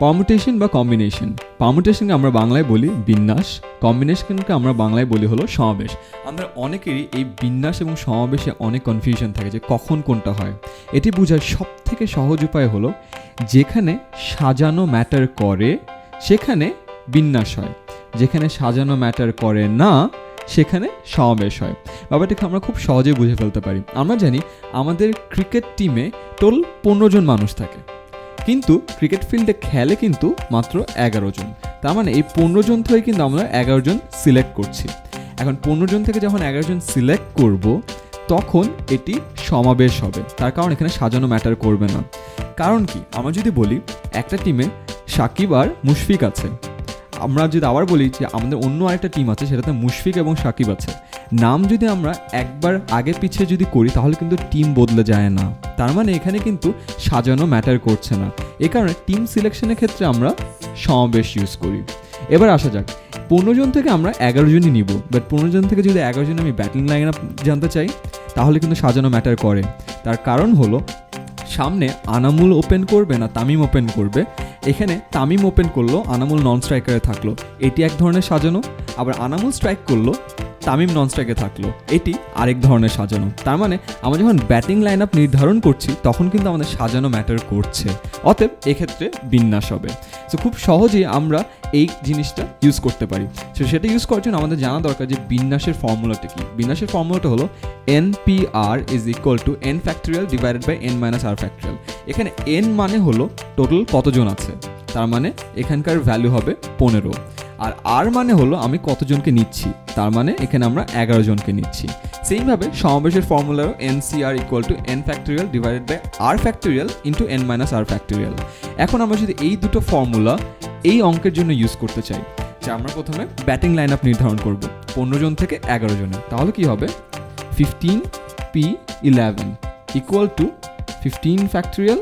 Permutation বা combination পারমুটেশনকে আমরা বাংলায় বলি বিন্যাস কম্বিনেশনকে আমরা বাংলায় বলি হলো সমাবেশ। আমরা অনেকেরই এই বিন্যাস এবং সমাবেশে অনেক কনফিউশন থাকে যে কখন কোনটা হয়। এটি বোঝার সব থেকে সহজ উপায় হলো যেখানে সাজানো ম্যাটার করে, সেখানে বিন্যাস হয়। যেখানে সাজানো ম্যাটার করে না, সেখানে সমাবেশ হয়। ব্যাপারটাকে আমরা খুব সহজে বুঝে ফেলতে পারি। আমরা জানি আমাদের ক্রিকেট টিমে টোল পনেরো জন মানুষ থাকে। কিন্তু ক্রিকেট ফিল্ডে খেলে কিন্তু মাত্র এগারো জন। তার মানে এই পনেরো জন থেকে কিন্তু আমরা এগারো জন সিলেক্ট করছি। এখন পনেরো জন থেকে যখন এগারো জন সিলেক্ট করব, তখন এটি সমাবেশ হবে। তার কারণ এখানে সাজানো ম্যাটার করবে না। কারণ কি? আমরা যদি বলি, একটা টিমে সাকিব আর মুশফিক আছে। আমরা যদি আবার বলি যে আমাদের অন্য আরেকটা টিম আছে, সেটাতে মুশফিক এবং সাকিব আছে। নাম যদি আমরা একবার আগে পিছিয়ে যদি করি, তাহলে কিন্তু টিম বদলে যায় না। তার মানে এখানে কিন্তু সাজানো ম্যাটার করছে না। এ কারণে টিম সিলেকশনের ক্ষেত্রে আমরা সমাবেশ ইউজ করি। এবার আসা যাক, পনেরো জন থেকে আমরা এগারো জনই নিব। বাট পনেরো জন থেকে যদি এগারো জন আমি ব্যাটিং লাইন জানতে চাই, তাহলে কিন্তু সাজানো ম্যাটার করে। তার কারণ হলো, সামনে আনামুল ওপেন করবে না তামিম ওপেন করবে। এখানে তামিম ওপেন করল, আনামুল নন স্ট্রাইকারে থাকল। এটি এক ধরনের সাজানো। আবার আনামুল স্ট্রাইক করল তামিম নন স্ট্রাইকে থাকল। এটি আরেক ধরনের সাজানো। তার মানে আমরা যখন ব্যাটিং লাইন আপ নির্ধারণ করছি, তখন কিন্তু আমাদের সাজানো ম্যাটার করছে। অতএব, এক্ষেত্রে বিন্যাস হবে। সো খুব সহজেই আমরা এই জিনিসটা ইউজ করতে পারি। সো সেটা ইউজ করার জন্য আমাদের জানা দরকার যে বিন্যাসের ফর্মুলাটা কি। বিন্যাসের ফর্মুলাটা হলো N P R is equal to N factorial divided by N minus R factorial এখানে এন মানে হলো টোটাল কতজন আছে? তার মানে এখানকার ভ্যালু হবে পনেরো। আর আর মানে হলো আমি কতজনকে নিচ্ছি? তার মানে এখানে আমরা এগারো জনকে নিচ্ছি। সেইভাবে সমাবেশের ফর্মুলারও N C R equal to N factorial divided by R factorial into N minus R factorial এখন আমরা যদি এই দুটো ফর্মুলা এই অঙ্কের জন্য ইউজ করতে চাই, যে আমরা প্রথমে ব্যাটিং লাইন আপ নির্ধারণ করব, পনেরো জন থেকে এগারো জনে। তাহলে কি হবে? Fifteen P eleven equal to fifteen factorial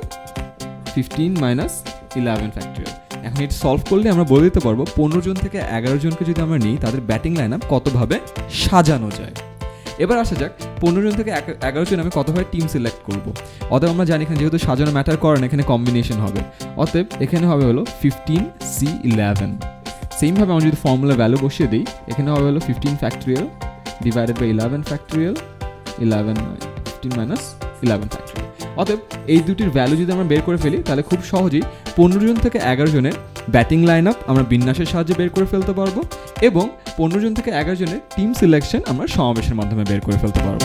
fifteen minus eleven factorial এখন এটি সলভ করলে আমরা বলে দিতে পারব, পনেরো জন থেকে এগারো জনকে যদি আমরা নিই, তাদের ব্যাটিং লাইন আপ কতভাবে সাজানো যায়? এবার আসা যাক, পনেরো জন থেকে এগারো জন আমি কতভাবে টিম সিলেক্ট করব? অতএব আমরা জানি এখানে যেহেতু সাজানো ম্যাটার করে না, এখানে কম্বিনেশন হবে। অতএব এখানে হবে হলো ফিফটিন সি ইলেভেন সেমভাবে আমরা যদি ফর্মুলা ভ্যালু বসিয়ে দিই, এখানে হবে হলো fifteen factorial divided by eleven factorial eleven fifteen minus eleven অতএব এই দুটির ভ্যালু যদি আমরা বের করে ফেলি, তাহলে খুব সহজেই পনেরো জন থেকে এগারো জনের ব্যাটিং লাইন আপ আমরা বিন্যাসের সাহায্যে বের করে ফেলতে পারব এবং পনেরো জন থেকে এগারো জনের টিম সিলেকশন আমরা সমাবেশের মাধ্যমে বের করে ফেলতে পারব।